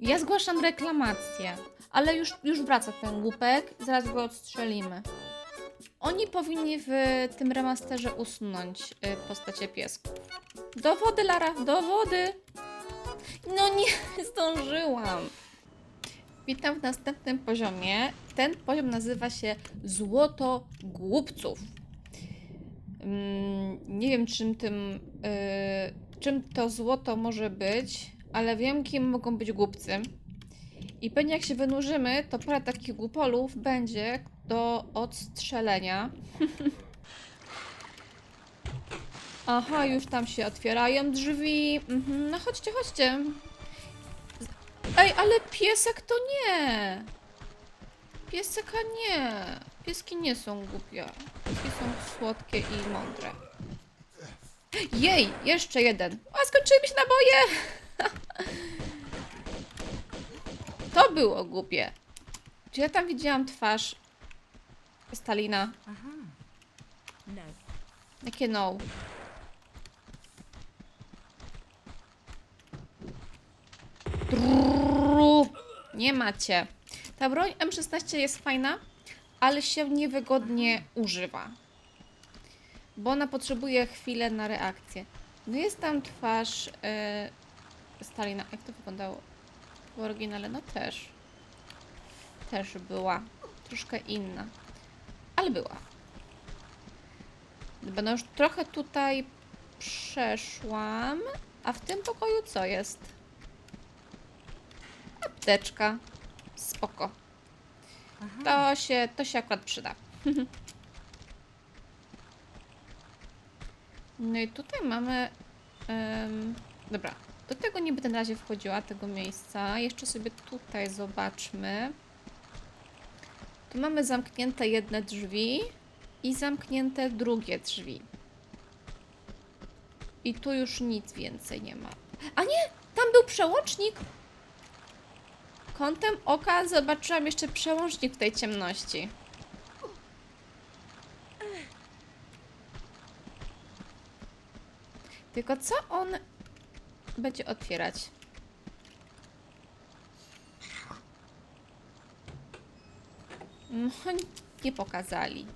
Ja zgłaszam reklamację, ale już, już wraca ten głupek, zaraz go odstrzelimy. Oni powinni w tym remasterze usunąć y, postacie piesków. Do wody, Lara, do wody! No nie zdążyłam. Witam w następnym poziomie. Ten poziom nazywa się Złoto Głupców. Mm, nie wiem, czym tym, y, czym to złoto może być, ale wiem, kim mogą być głupcy. I pewnie jak się wynurzymy, to parę takich głupolów będzie do odstrzelenia. Aha, już tam się otwierają drzwi. Mhm, no chodźcie, chodźcie. Ej, ale piesek to nie. Pieseka nie. Pieski nie są głupie. Pieski są słodkie i mądre. Jej, jeszcze jeden. A skończyły mi się naboje. To było głupie. Czy ja tam widziałam twarz Stalina? Aha. No. Jakie no? Trrrru. Nie macie. Ta broń M16 jest fajna, ale się niewygodnie używa. Bo ona potrzebuje chwilę na reakcję. No jest tam twarz Stalina. Jak to wyglądało w oryginale? No też. Też była. Troszkę inna. Ale była. Dobra, no już trochę tutaj przeszłam. A w tym pokoju co jest? Apteczka. Spoko. To się, to się akurat przyda. No i tutaj mamy... em, dobra, do tego nie będę na razie wchodziła, tego miejsca. Jeszcze sobie tutaj zobaczmy. Tu mamy zamknięte jedne drzwi i zamknięte drugie drzwi. I tu już nic więcej nie ma. A nie! Tam był przełącznik! Kątem oka zobaczyłam jeszcze przełącznik w tej ciemności. Tylko co on będzie otwierać? No, nie pokazali.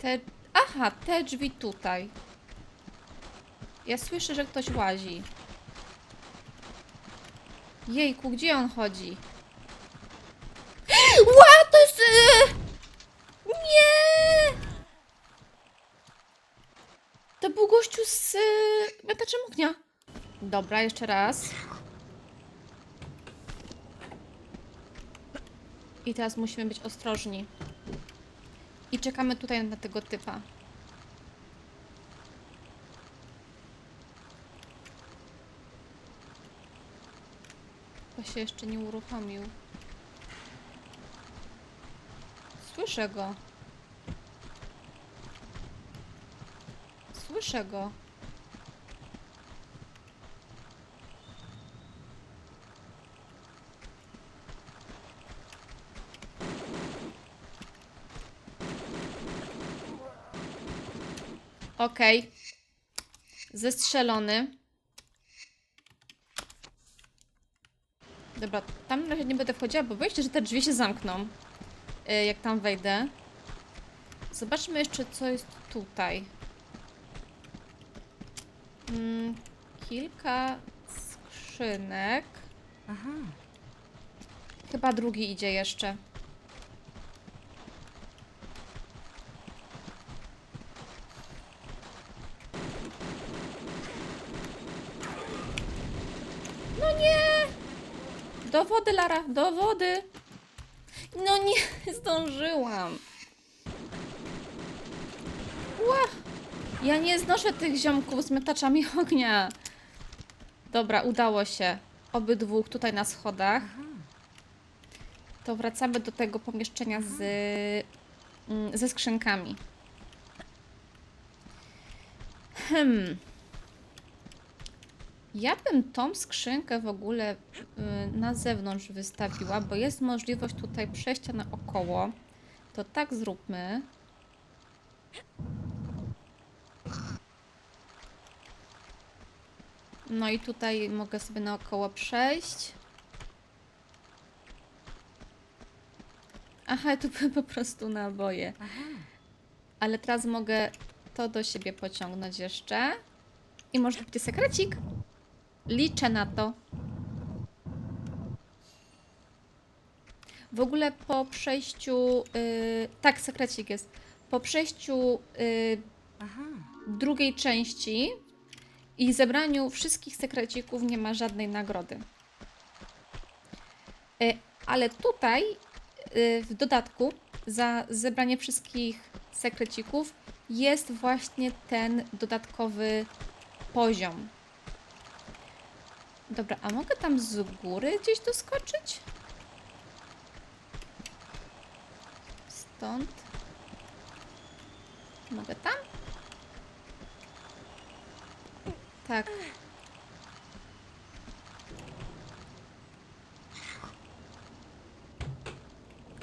Te... Aha, te drzwi tutaj. Ja słyszę, że ktoś łazi. Jejku, gdzie on chodzi? Ła, jest... y, Nie! To był gościu z miotaczem ognia. Dobra, jeszcze raz. I teraz musimy być ostrożni. I czekamy tutaj na tego typa. To się jeszcze nie uruchomił. Słyszę go. Słyszę go. Okej. Zestrzelony. Dobra, tam na razie nie będę wchodziła, bo się, że te drzwi się zamkną. y, Jak tam wejdę. Zobaczmy jeszcze, co jest tutaj. Mm, kilka skrzynek. Aha. Chyba drugi idzie jeszcze. No nie! Do wody! No nie, zdążyłam. Ła! Ja nie znoszę tych ziomków z miotaczami ognia. Dobra, udało się. Obydwóch tutaj na schodach. To wracamy do tego pomieszczenia z, mm, ze skrzynkami. Hmm. Ja bym tą skrzynkę w ogóle y, na zewnątrz wystawiła, bo jest możliwość tutaj przejścia naokoło. To tak zróbmy. No i tutaj mogę sobie naokoło przejść. Aha, tu były po prostu naboje. Aha. Ale teraz mogę to do siebie pociągnąć jeszcze. I może będzie sekrecik. Liczę na to. W ogóle po przejściu. Yy, tak, sekrecik jest. Po przejściu yy, drugiej części i zebraniu wszystkich sekrecików nie ma żadnej nagrody. Y, Ale tutaj y, w dodatku za zebranie wszystkich sekrecików jest właśnie ten dodatkowy poziom. Dobra, a mogę tam z góry gdzieś doskoczyć? Stąd. Mogę tam? Tak.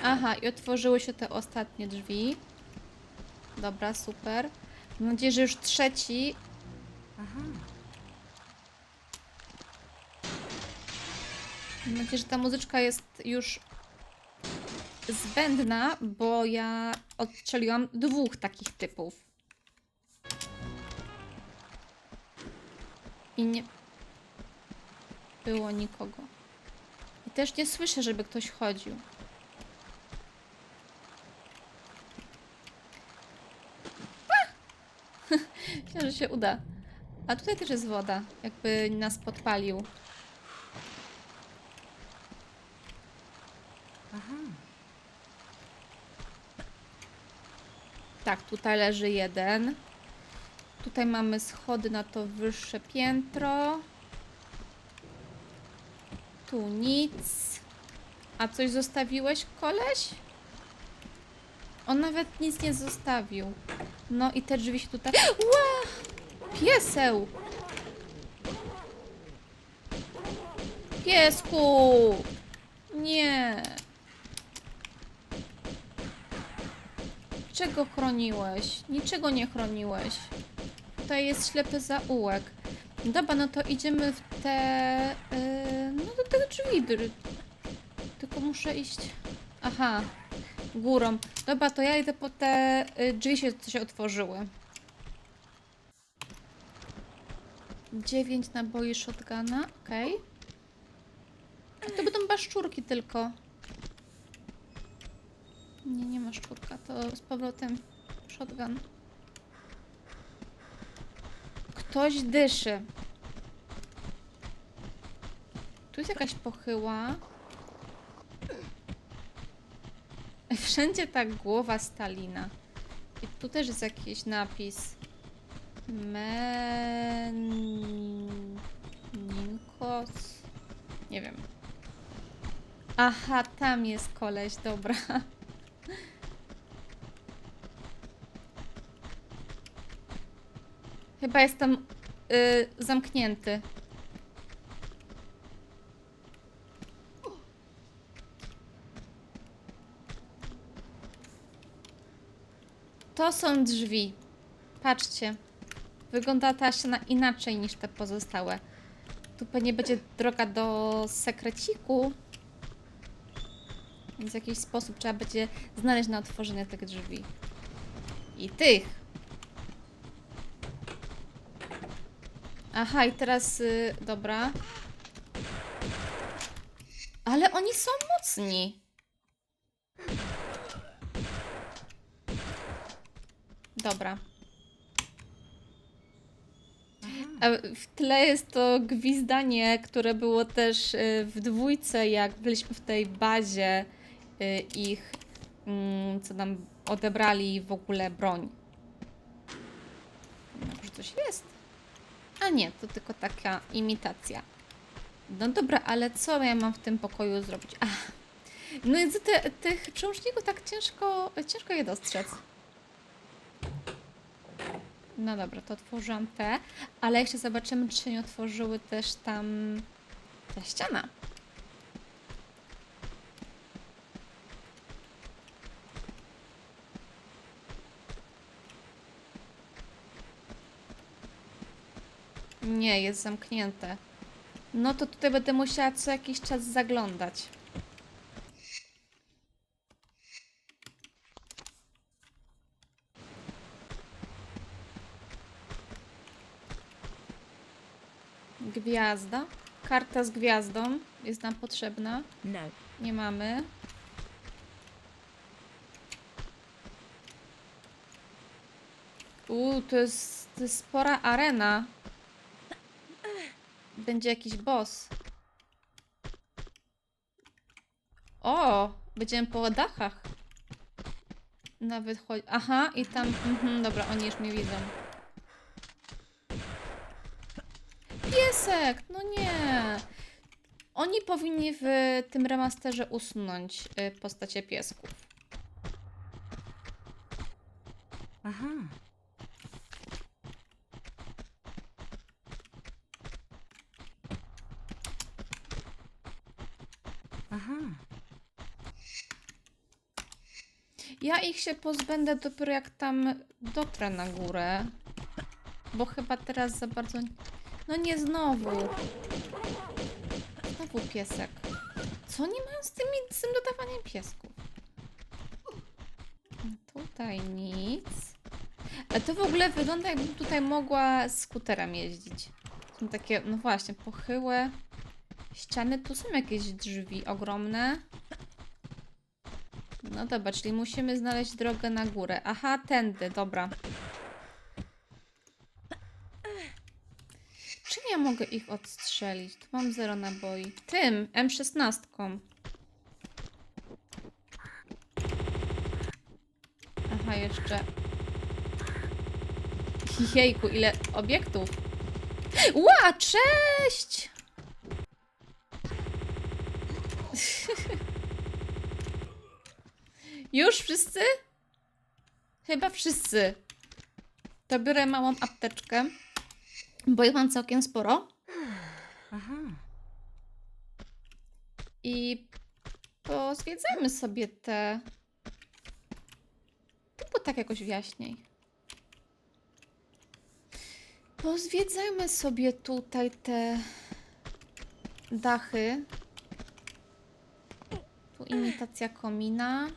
Aha, i otworzyły się te ostatnie drzwi. Dobra, super. Mam nadzieję, że już trzeci. Aha. Mam nadzieję, że ta muzyczka jest już zbędna, bo ja odstrzeliłam dwóch takich typów. I nie było nikogo. I też nie słyszę, żeby ktoś chodził. Myślę, że się uda. A tutaj też jest woda, jakby nas podpalił. Tak, tutaj leży jeden. Tutaj mamy schody na to wyższe piętro. Tu nic. A coś zostawiłeś, koleś? On nawet nic nie zostawił. No i te drzwi się tutaj... Ła! Pieseł! Piesku! Nie! Czego chroniłeś? Niczego nie chroniłeś. Tutaj jest ślepy zaułek. Dobra, no to idziemy w te... Yy, no do tych drzwi. dr- Tylko muszę iść... Aha, górą. Dobra, to ja idę po te y, drzwi, się, co się otworzyły. Dziewięć naboi shotguna, okej. A To będą baszczurki tylko. Nie, nie ma szczurka, to z powrotem shotgun. Ktoś dyszy. Tu jest jakaś pochyła. Wszędzie ta głowa Stalina. I tu też jest jakiś napis. Meninkos. Nie wiem. Aha, tam jest koleś, dobra. Chyba jestem y, zamknięty. To są drzwi. Patrzcie. Wygląda ta ściana inaczej niż te pozostałe. Tu pewnie będzie droga do sekreciku. Więc w jakiś sposób trzeba będzie znaleźć na otworzenie tych drzwi. I tych. Aha, i teraz. Y, dobra. Ale oni są mocni. Dobra. A w tle jest to gwizdanie, które było też y, w dwójce, jak byliśmy w tej bazie y, ich, mm, co nam odebrali w ogóle broń. Może coś jest? A nie, to tylko taka imitacja. No dobra, ale co ja mam w tym pokoju zrobić? Ach, no więc te, tych książników tak ciężko, ciężko je dostrzec. No dobra, to otworzyłam te, ale jeszcze zobaczymy, czy nie otworzyły też tam ta ściana. Nie, jest zamknięte. No to tutaj będę musiała co jakiś czas zaglądać. Gwiazda. Karta z gwiazdą jest nam potrzebna. No. Nie mamy. Uuu, to jest, to jest spora arena. Będzie jakiś boss. O, będziemy po dachach. Nawet chodzi. Aha, i tam. Mhm, dobra, oni już mnie widzą. Piesek! No nie! Oni powinni w tym remasterze usunąć y, postacie piesków. Aha. Aha. Ja ich się pozbędę dopiero jak tam dotrę na górę. Bo chyba teraz za bardzo. No nie znowu. Znowu piesek. Co oni mają z, tymi, z tym dodawaniem piesków? Tutaj nic. Ale to w ogóle wygląda jakbym tutaj mogła skuterem jeździć. Są takie, no właśnie, pochyłe ściany. Tu są jakieś drzwi ogromne. No dobra, czyli musimy znaleźć drogę na górę. Aha, tędy, dobra. Czy ja mogę ich odstrzelić? Tu mam zero naboi. Tym, M16. Aha, jeszcze. Jejku, ile obiektów. Ła, cześć! Już wszyscy? Chyba wszyscy. To biorę małą apteczkę, bo ich mam całkiem sporo. Aha. I pozwiedzajmy sobie te. To było tak jakoś jaśniej. Pozwiedzajmy sobie tutaj te dachy. Imitacja komina.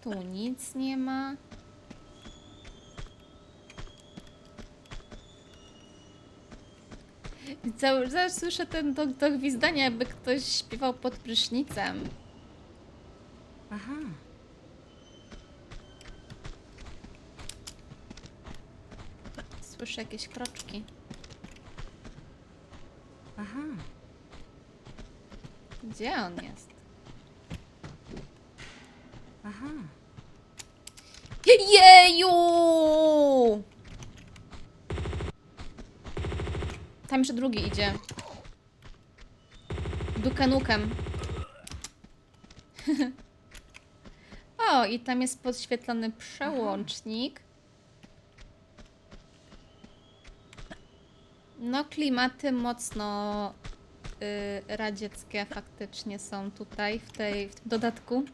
Tu nic nie ma. Cały czas słyszę ten do, do gwizdania, jakby ktoś śpiewał pod prysznicem. Aha. Słyszę jakieś kroczki. Aha. Gdzie on jest? Aha. Jeju! Tam jeszcze drugi idzie. Dukenukem. o, i tam jest podświetlony przełącznik. No, klimaty mocno y, radzieckie faktycznie są tutaj, w, tej, w tym dodatku.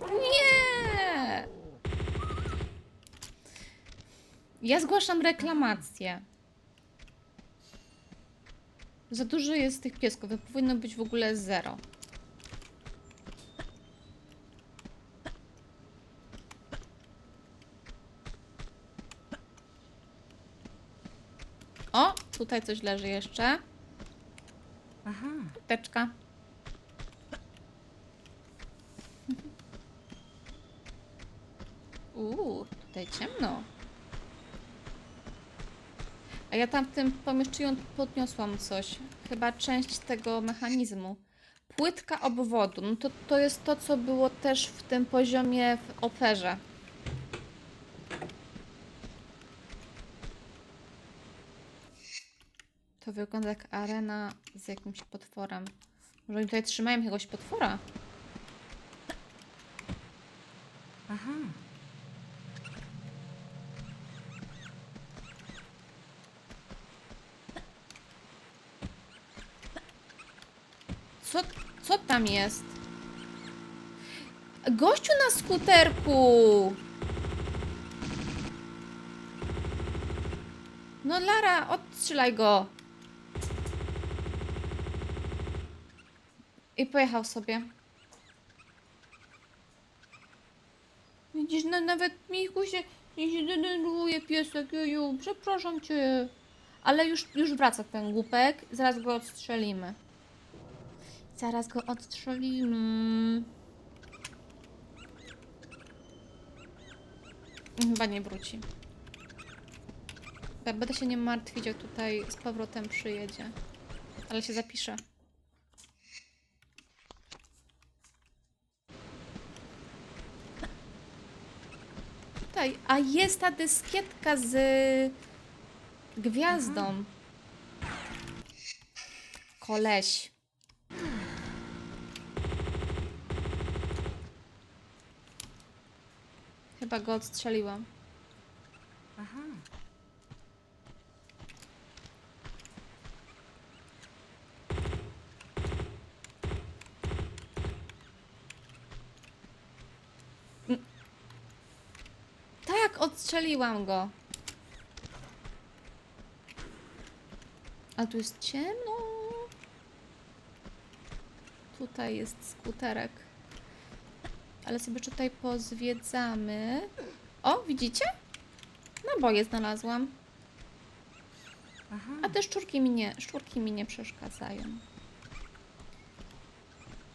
Nie! Ja zgłaszam reklamację. Za dużo jest tych piesków. to Powinno być w ogóle zero. O, tutaj coś leży jeszcze. Aha. Teczka. Uuu, tutaj ciemno. A ja tam w tym pomieszczeniu podniosłam coś. Chyba część tego mechanizmu. Płytka obwodu. No to, to jest to, co było też w tym poziomie w operze. Wygląda jak arena z jakimś potworem. Może oni tutaj trzymają jakiegoś potwora? Aha. Co, co tam jest? Gościu na skuterku! No Lara, odstrzelaj go. I pojechał sobie. Widzisz, no, nawet Michu się, nie się denerwuje piesek, joju, przepraszam cię. Ale już, już wraca ten głupek, zaraz go odstrzelimy. Zaraz go odstrzelimy. Chyba nie wróci. Będę się nie martwić, jak tutaj z powrotem przyjedzie. Ale się zapiszę. Tutaj, a jest ta dyskietka z gwiazdą. Koleś. Chyba go odstrzeliłam. Aha. Tak, odstrzeliłam go. A tu jest ciemno. Tutaj jest skuterek. Ale sobie tutaj pozwiedzamy. O, widzicie? Naboje znalazłam. Aha. A te szczurki mi nie, szczurki mi nie przeszkadzają.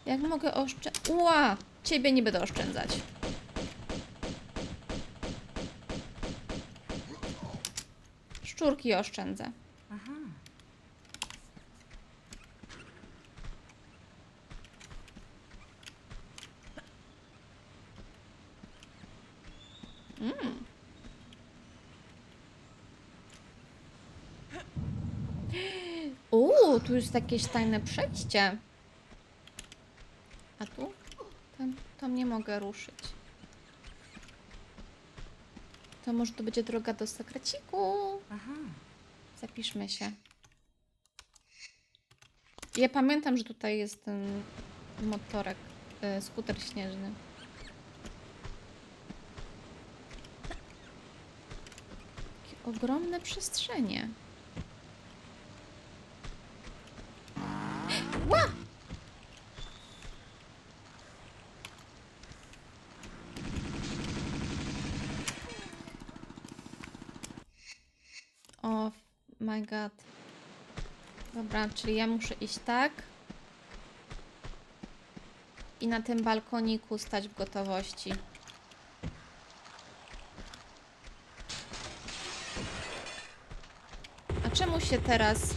Jak mogę oszczędzać? Ła! Ciebie nie będę oszczędzać. Szczurki oszczędzę. Aha. Uuu, tu jest jakieś tajne przejście. A tu? Tam, tam nie mogę ruszyć. To może to będzie droga do sekreciku. Aha. Zapiszmy się. Ja pamiętam, że tutaj jest ten motorek, y, skuter śnieżny. Jakie ogromne przestrzenie. Ła! O my god. Dobra, czyli ja muszę iść tak. I na tym balkoniku stać w gotowości. A czemu się teraz...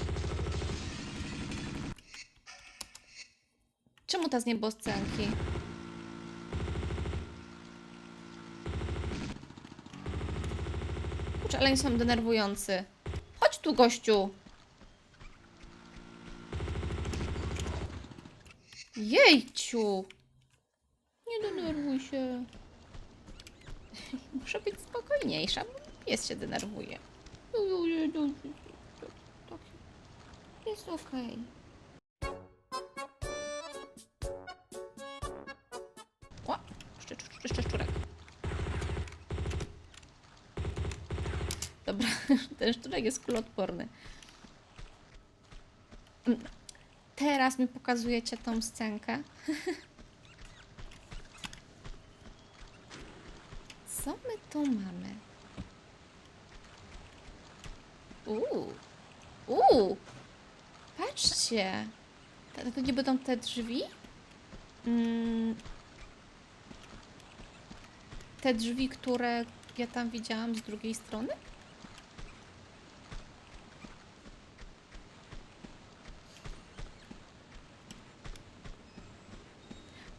Czemu ta z nieboscenki? Kurczę, ale oni są denerwujący. Tu, gościu. Jejciu. Nie denerwuj się. Muszę być spokojniejsza, bo pies się denerwuje. Jest okej. O, ten szczurek jest kuloodporny. Teraz mi pokazujecie tą scenkę. Co my tu mamy? Uuu. Uuu. Patrzcie. To nie będą te drzwi? Mm. Te drzwi, które ja tam widziałam z drugiej strony?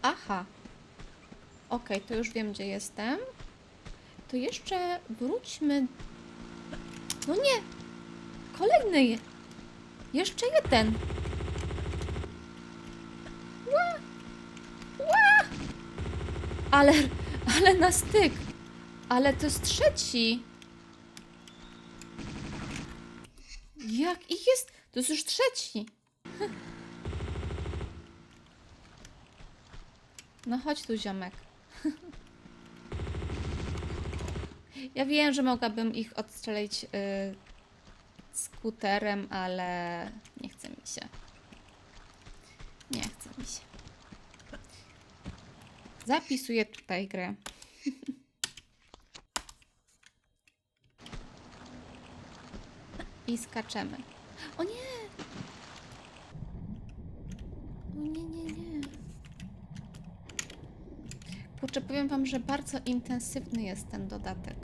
Aha. Okej, to już wiem, gdzie jestem. To jeszcze wróćmy. No nie! Kolejny! je- Jeszcze jeden! Ła! Ła! Ale, ale na styk! Ale to jest trzeci! Jak ich jest? To jest już trzeci! No chodź tu, ziomek. ja wiem, że mogłabym ich odstrzelić y, skuterem, ale nie chce mi się. Nie chce mi się. Zapisuję tutaj grę. I skaczemy. O nie! O nie, nie, nie. Kurczę, powiem wam, że bardzo intensywny jest ten dodatek.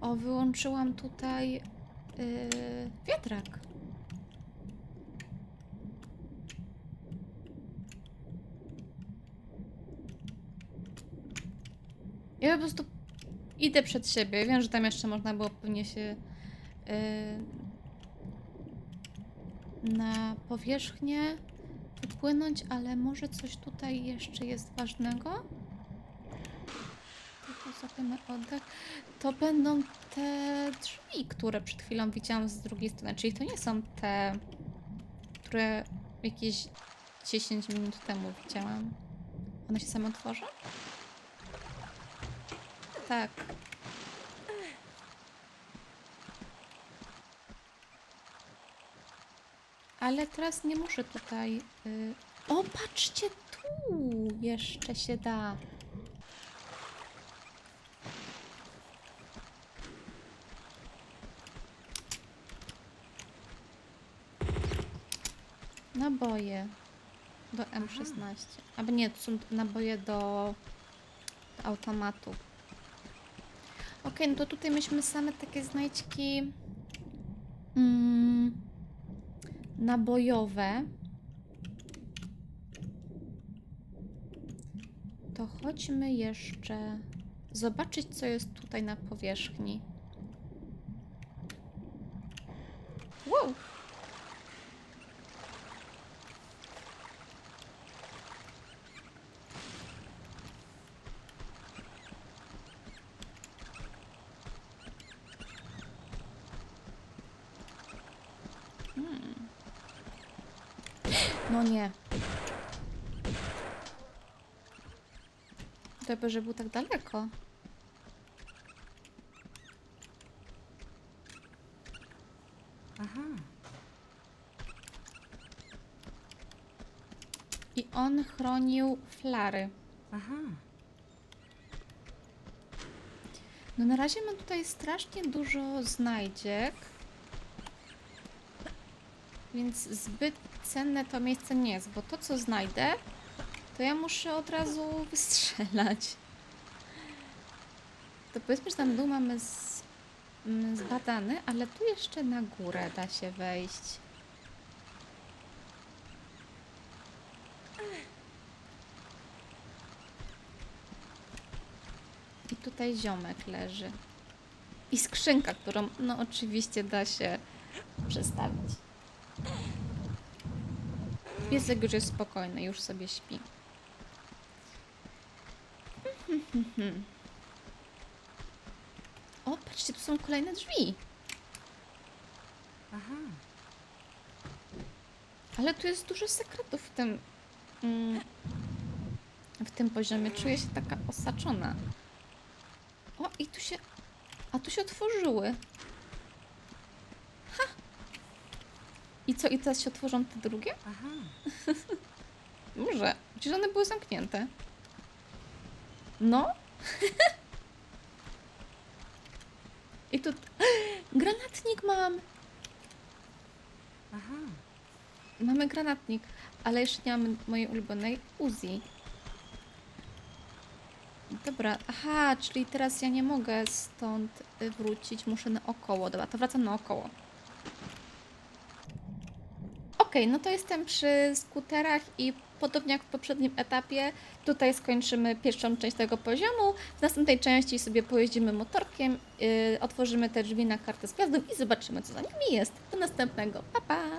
O, wyłączyłam tutaj yy, wiatrak. Ja po prostu idę przed siebie. Wiem, że tam jeszcze można było pewnie się yy, na powierzchnię wypłynąć, ale może coś tutaj jeszcze jest ważnego? Tylko złapiemy oddech. To będą te drzwi, które przed chwilą widziałam z drugiej strony. Czyli to nie są te, które jakieś 10 minut temu widziałam. One się same otworzą? Tak. Ale teraz nie muszę tutaj. Y... O, patrzcie, tu jeszcze się da. Naboje do M16. Albo nie, to są naboje do, do automatu. Okej, no to tutaj myśmy same takie znajdźki mm, nabojowe. To chodźmy jeszcze zobaczyć, co jest tutaj na powierzchni. No nie. Dobrze, że był tak daleko. Aha. I on chronił flary. Aha. No na razie mam tutaj strasznie dużo znajdziek. Więc zbyt cenne to miejsce nie jest, bo to co znajdę, to ja muszę od razu wystrzelać. To powiedzmy, że tam dół mamy z, mm, zbadany, ale tu jeszcze na górę da się wejść. I tutaj ziomek leży. I skrzynka, którą no oczywiście da się przestawić. Piesek już jest spokojny, już sobie śpi. O, patrzcie, tu są kolejne drzwi. Aha. Ale tu jest dużo sekretów w tym. Mm, w tym poziomie. Czuję się taka osaczona. O, i tu się. A tu się otworzyły. I co, i teraz się otworzą te drugie? Aha. Może. Przecież one były zamknięte. No. I tu. Granatnik mam! Aha. Mamy granatnik, ale jeszcze nie mamy mojej ulubionej Uzi. Dobra, aha, czyli teraz ja nie mogę stąd y, wrócić, muszę naokoło. Dobra, to wracam naokoło. Okej, no to jestem przy skuterach i podobnie jak w poprzednim etapie, tutaj skończymy pierwszą część tego poziomu. W następnej części sobie pojeździmy motorkiem, yy, otworzymy te drzwi na kartę z gwiazdą i zobaczymy, co za nimi jest. Do następnego. Pa, pa!